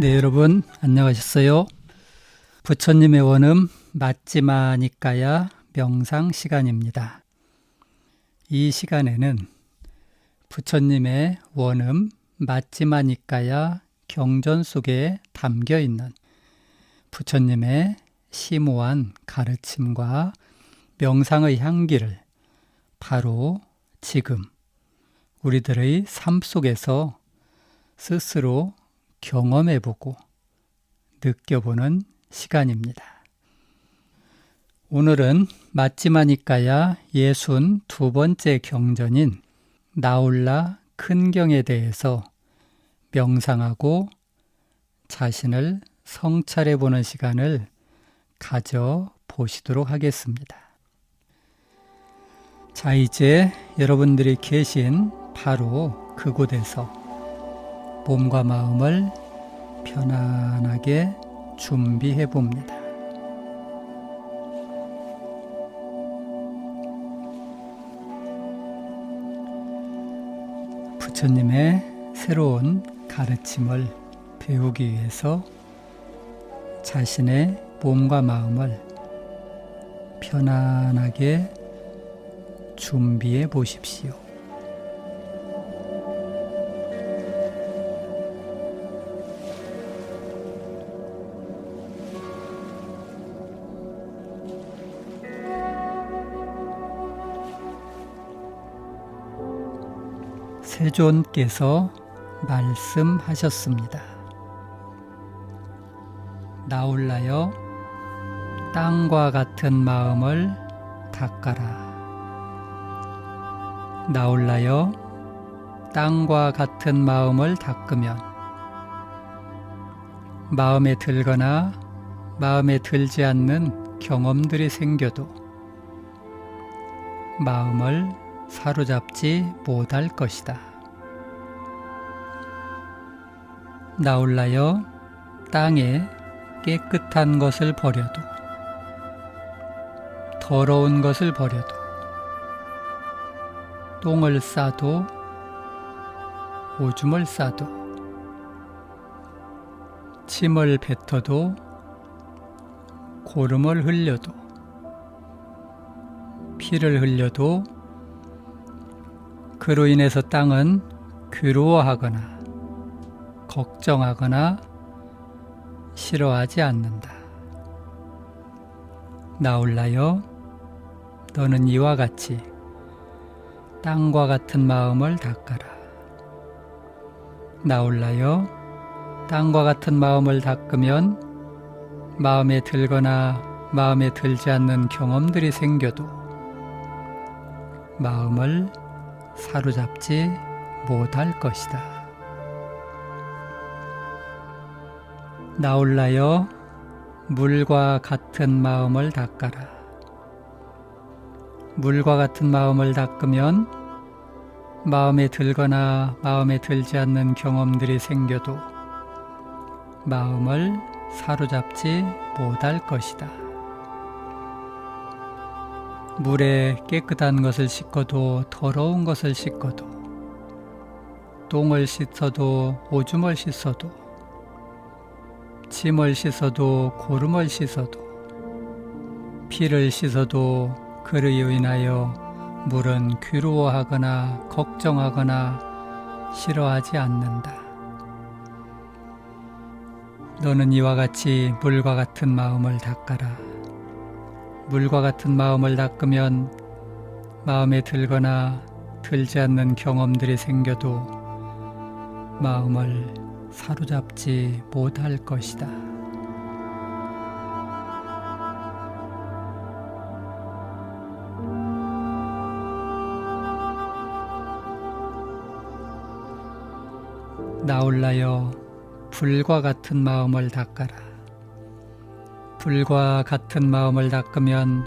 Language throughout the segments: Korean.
네, 여러분 안녕하셨어요? 부처님의 원음 맞지마니까야 명상 시간입니다. 이 시간에는 부처님의 원음 맞지마니까야 경전 속에 담겨 있는 부처님의 심오한 가르침과 명상의 향기를 바로 지금 우리들의 삶 속에서 스스로 경험해보고 느껴보는 시간입니다. 오늘은 맞지마니까야 예순 두 번째 경전인 나올라 큰 경에 대해서 명상하고 자신을 성찰해 보는 시간을 가져 보시도록 하겠습니다. 자, 이제 여러분들이 계신 바로 그곳에서 몸과 마음을 편안하게 준비해 봅니다. 부처님의 새로운 가르침을 배우기 위해서 자신의 몸과 마음을 편안하게 준비해 보십시오. 세존께서 말씀하셨습니다. 나올라여 땅과 같은 마음을 닦아라. 나올라여 땅과 같은 마음을 닦으면 마음에 들거나 마음에 들지 않는 경험들이 생겨도 마음을 사로잡지 못할 것이다. 나올라여 땅에 깨끗한 것을 버려도 더러운 것을 버려도 똥을 싸도 오줌을 싸도 침을 뱉어도 고름을 흘려도 피를 흘려도 그로 인해서 땅은 괴로워하거나 걱정하거나 싫어하지 않는다. 나올라여 너는 이와 같이 땅과 같은 마음을 닦아라. 나올라여 땅과 같은 마음을 닦으면 마음에 들거나 마음에 들지 않는 경험들이 생겨도 마음을 사로잡지 못할 것이다. 나올라여 물과 같은 마음을 닦아라. 물과 같은 마음을 닦으면 마음에 들거나 마음에 들지 않는 경험들이 생겨도 마음을 사로잡지 못할 것이다. 물에 깨끗한 것을 씻고도 더러운 것을 씻고도 똥을 씻어도 오줌을 씻어도 침을 씻어도 고름을 씻어도 피를 씻어도 그로 인하여 물은 괴로워하거나 걱정하거나 싫어하지 않는다. 너는 이와 같이 물과 같은 마음을 닦아라. 물과 같은 마음을 닦으면 마음에 들거나 들지 않는 경험들이 생겨도 마음을 사로잡지 못할 것이다. 나올라여 불과 같은 마음을 닦아라. 불과 같은 마음을 닦으면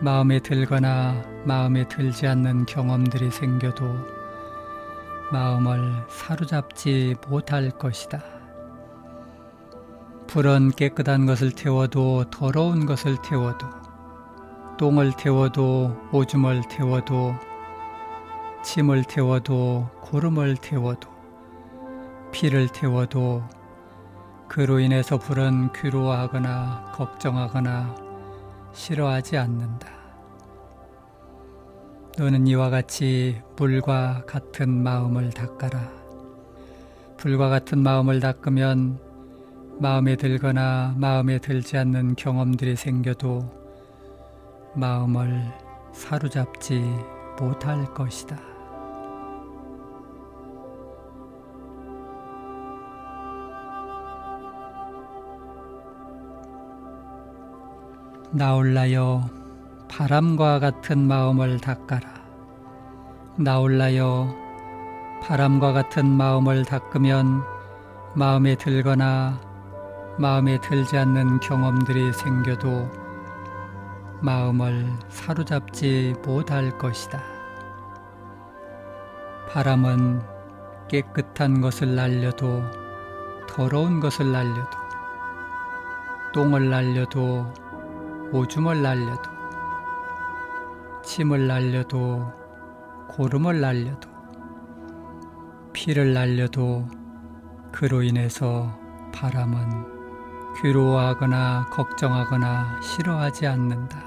마음에 들거나 마음에 들지 않는 경험들이 생겨도 마음을 사로잡지 못할 것이다. 불은 깨끗한 것을 태워도 더러운 것을 태워도 똥을 태워도 오줌을 태워도 침을 태워도 고름을 태워도 피를 태워도 그로 인해서 불은 괴로워하거나 걱정하거나 싫어하지 않는다. 너는 이와 같이 물과 같은 마음을 닦아라. 불과 같은 마음을 닦으면 마음에 들거나 마음에 들지 않는 경험들이 생겨도 마음을 사로잡지 못할 것이다. 나올라여 바람과 같은 마음을 닦아라. 나올라여 바람과 같은 마음을 닦으면 마음에 들거나 마음에 들지 않는 경험들이 생겨도 마음을 사로잡지 못할 것이다. 바람은 깨끗한 것을 날려도 더러운 것을 날려도 똥을 날려도 오줌을 날려도 침을 날려도 고름을 날려도 피를 날려도 그로 인해서 바람은 괴로워하거나 걱정하거나 싫어하지 않는다.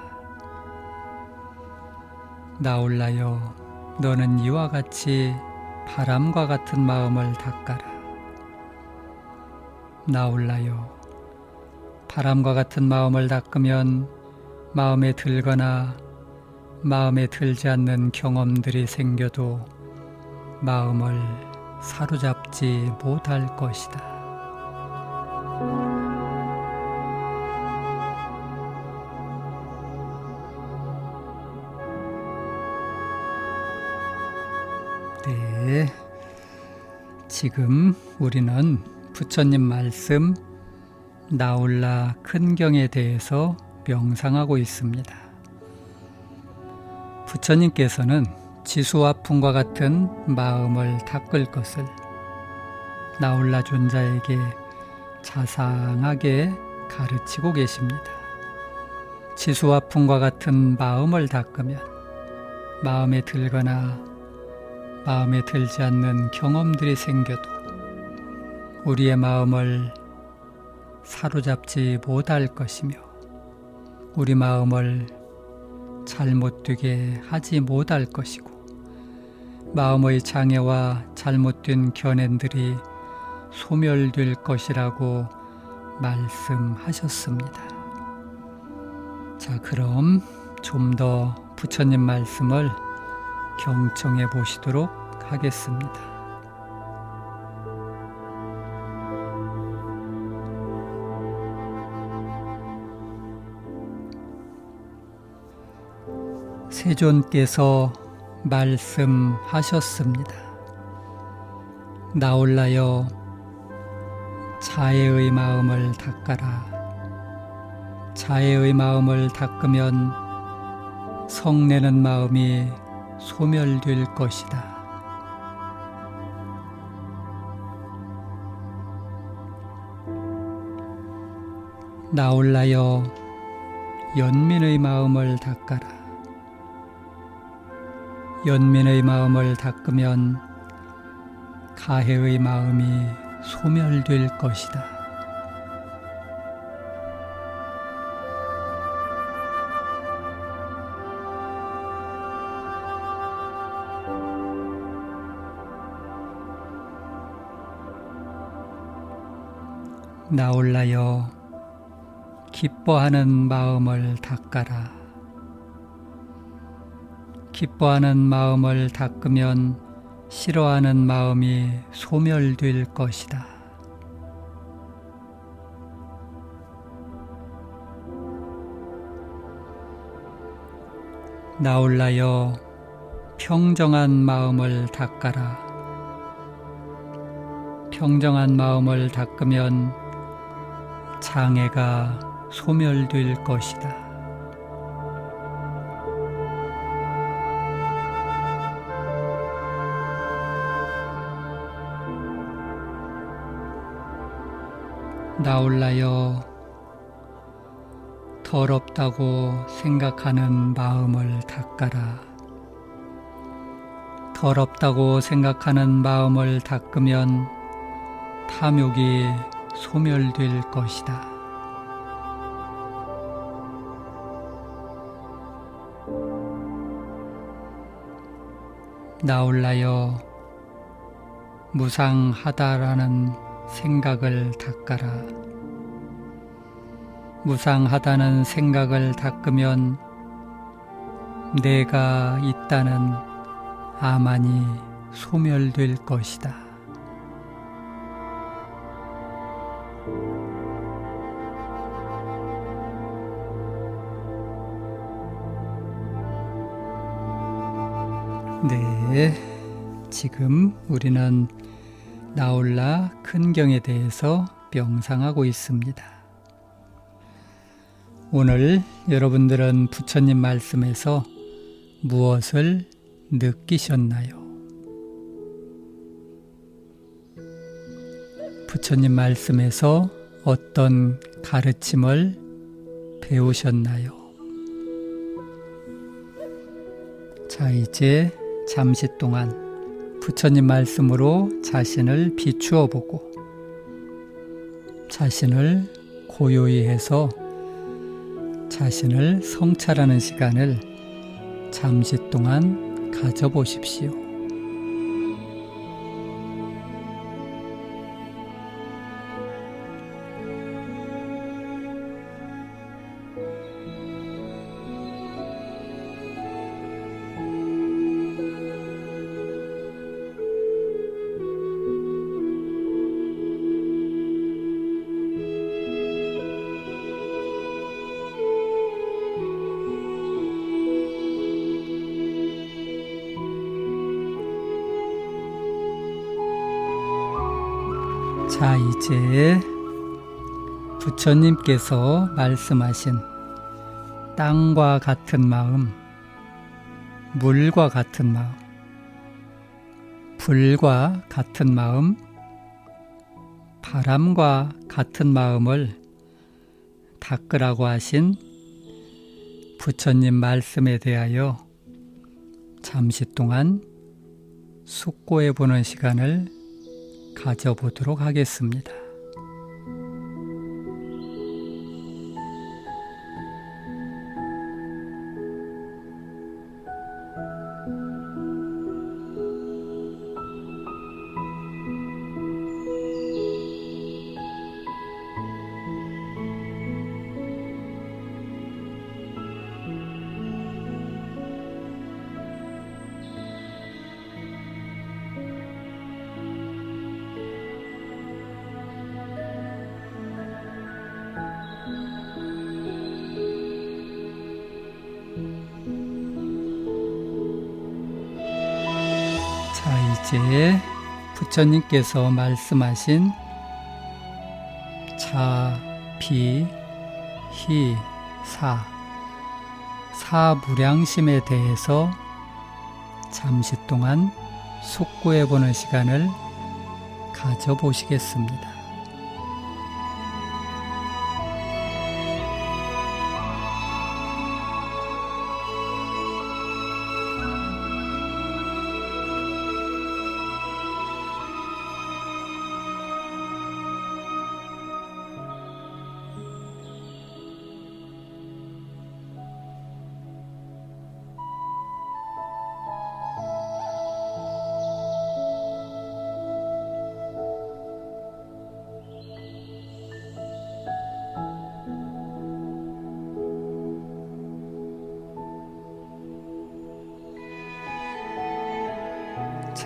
나올라여 너는 이와 같이 바람과 같은 마음을 닦아라. 나올라여 바람과 같은 마음을 닦으면 마음에 들거나 마음에 들지 않는 경험들이 생겨도 마음을 사로잡지 못할 것이다. 네. 지금 우리는 부처님 말씀 나올라 큰 경에 대해서 명상하고 있습니다. 부처님께서는 지수와 품과 같은 마음을 닦을 것을 나올라 존자에게 자상하게 가르치고 계십니다. 지수와 품과 같은 마음을 닦으면 마음에 들거나 마음에 들지 않는 경험들이 생겨도 우리의 마음을 사로잡지 못할 것이며 우리 마음을 잘못되게 하지 못할 것이고 마음의 장애와 잘못된 견해들이 소멸될 것이라고 말씀하셨습니다. 자, 그럼 좀 더 부처님 말씀을 경청해 보시도록 하겠습니다. 세존께서 말씀하셨습니다. 나올라여 자애의 마음을 닦아라. 자애의 마음을 닦으면 성내는 마음이 소멸될 것이다. 나올라여 연민의 마음을 닦아라. 연민의 마음을 닦으면 가해의 마음이 소멸될 것이다. 나올라여 기뻐하는 마음을 닦아라. 기뻐하는 마음을 닦으면 싫어하는 마음이 소멸될 것이다. 나올라여 평정한 마음을 닦아라. 평정한 마음을 닦으면 장애가 소멸될 것이다. 나올라여 더럽다고 생각하는 마음을 닦아라. 더럽다고 생각하는 마음을 닦으면 탐욕이 소멸될 것이다. 나올라여 무상하다라는 생각을 닦아라. 무상하다는 생각을 닦으면 내가 있다는 아만이 소멸될 것이다. 네, 지금 우리는 나올라 큰경에 대해서 명상하고 있습니다. 오늘 여러분들은 부처님 말씀에서 무엇을 느끼셨나요? 부처님 말씀에서 어떤 가르침을 배우셨나요? 자, 이제 잠시 동안 부처님 말씀으로 자신을 비추어 보고 자신을 고요히 해서 자신을 성찰하는 시간을 잠시 동안 가져보십시오. 자, 이제 부처님께서 말씀하신 땅과 같은 마음, 물과 같은 마음, 불과 같은 마음, 바람과 같은 마음을 닦으라고 하신 부처님 말씀에 대하여 잠시 동안 숙고해 보는 시간을 가져보도록 하겠습니다. 이제 부처님께서 말씀하신 자, 비, 희, 사, 사무량심에 대해서 잠시 동안 숙고해 보는 시간을 가져보시겠습니다.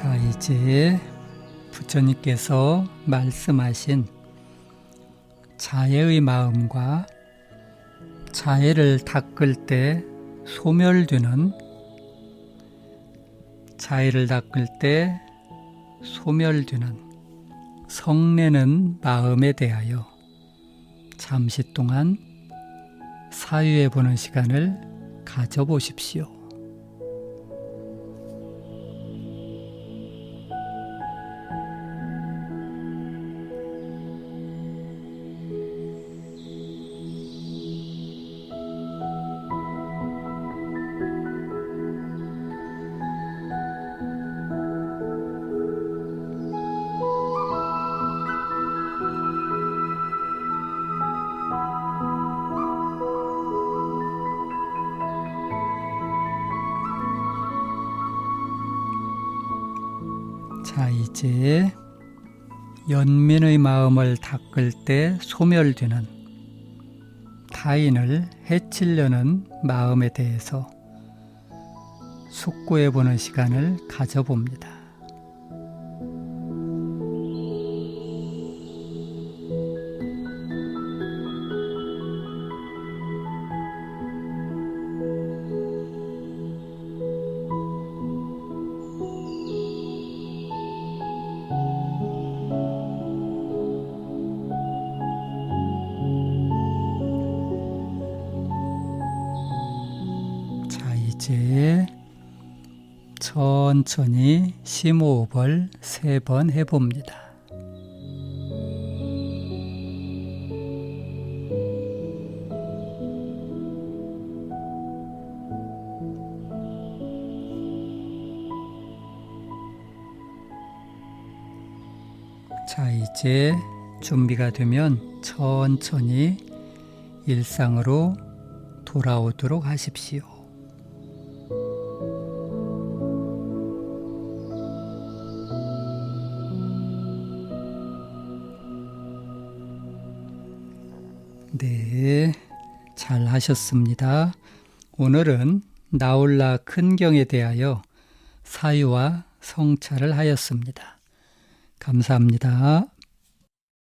자, 이제 부처님께서 말씀하신 자애의 마음과 자애를 닦을 때 소멸되는 자애를 닦을 때 소멸되는 성내는 마음에 대하여 잠시 동안 사유해 보는 시간을 가져보십시오. 이제 연민의 마음을 닦을 때 소멸되는 타인을 해치려는 마음에 대해서 숙고해 보는 시간을 가져봅니다. 자, 이제 천천히 심호흡을 세 번 해봅니다. 자, 이제 준비가 되면 천천히 일상으로 돌아오도록 하십시오. 잘 하셨습니다. 오늘은 나홀라 큰경에 대하여 사유와 성찰을 하였습니다. 감사합니다.